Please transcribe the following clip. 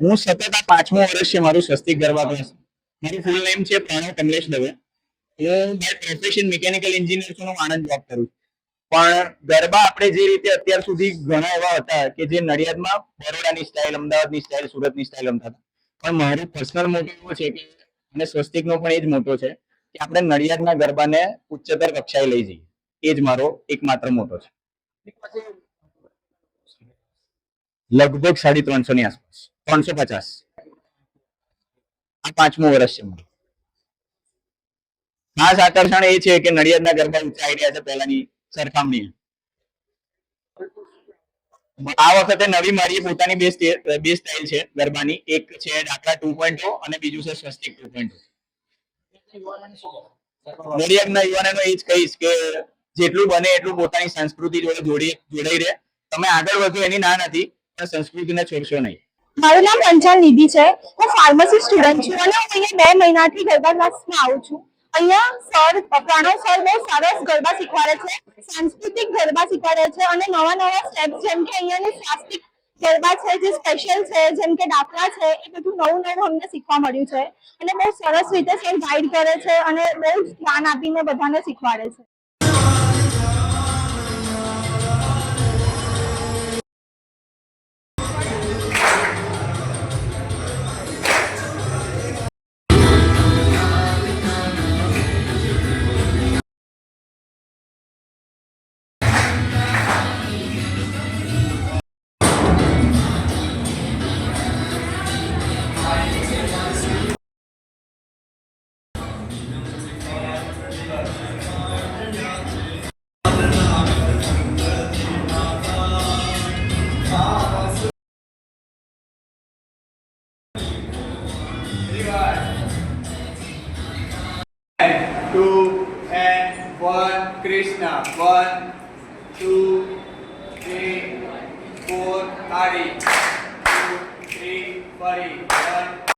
હું સતત આ પાંચમું વર્ષ છે મારું સ્વસ્તિક ગરબા ક્લાસ મારું ફૂલ નેમ છે પ્રણવ કમલેશ દવે. હું બાય પ્રોફેશન મિકેનિકલ એન્જિનિયર છું હું આણંદ જોબ કરું પણ ગરબા આપણે જે રીતે અત્યાર સુધી ઘણા એવા હતા કે જે નડિયાદમાં બરોડાની સ્ટાઇલ અમદાવાદની સ્ટાઇલ સુરતની સ્ટાઇલ રમતા હતા. પણ મારું પર્સનલ મોટો એવો છે કે અને સ્વસ્તિકનો પણ એ જ મોટો છે કે આપણે નડિયાદના ગરબાને ઉચ્ચતર કક્ષાએ લઈ જઈએ. એ જ મારો એકમાત્ર મોટો છે. લગભગ સાડી ત્રણસો ની આસપાસ. ત્રણસો પચાસ. આ પાંચમું વર્ષ છે ખાસ આકર્ષણ એ છે કે નડિયાદના ગરબા ઊંચા આઈડિયા છે પહેલાની સરખામણી આ વખતે નવી મારી પોતાની બે બે સ્ટાઇલ છે ગરબાની. એક છે ડાકરા ટુ પોઈન્ટ અને બીજું છે સ્વસ્તિક ટુ પોઈન્ટ નડિયાદના યુવાનોને એ જ કહીશ કે જેટલું બને એટલું પોતાની સંસ્કૃતિ જોડે જોડી જોડાઈ રહે. તમે આગળ વધો એની ના નથી, પણ સંસ્કૃતિને છોડશો નહીં. મારું નામ રંજાલ નિધિ છે. હું ફાર્મસી સ્ટુડન્ટ છું અને હું અહીંયા બે મહિનાથી ગરબા ક્લાસમાં આવું છું. અહીંયા સર પ્રણવ સર બહુ સરસ ગરબા શીખવાડે છે. સાંસ્કૃતિક ગરબા શીખવાડે છે અને નવા નવા સ્ટેપ્સ જેમ કે અહીંયાની શાસ્ત્રીક ગરબા છે જે સ્પેશિયલ છે, જેમ કે દાખલા છે, એ બધું નવું નવું અમને શીખવા મળ્યું છે. અને બહુ સરસ રીતે સર ગાઈડ કરે છે અને બહુ ધ્યાન આપીને બધાને શીખવાડે છે. Krishna. One, two, three, four, Hari. Two, three, Hari. One,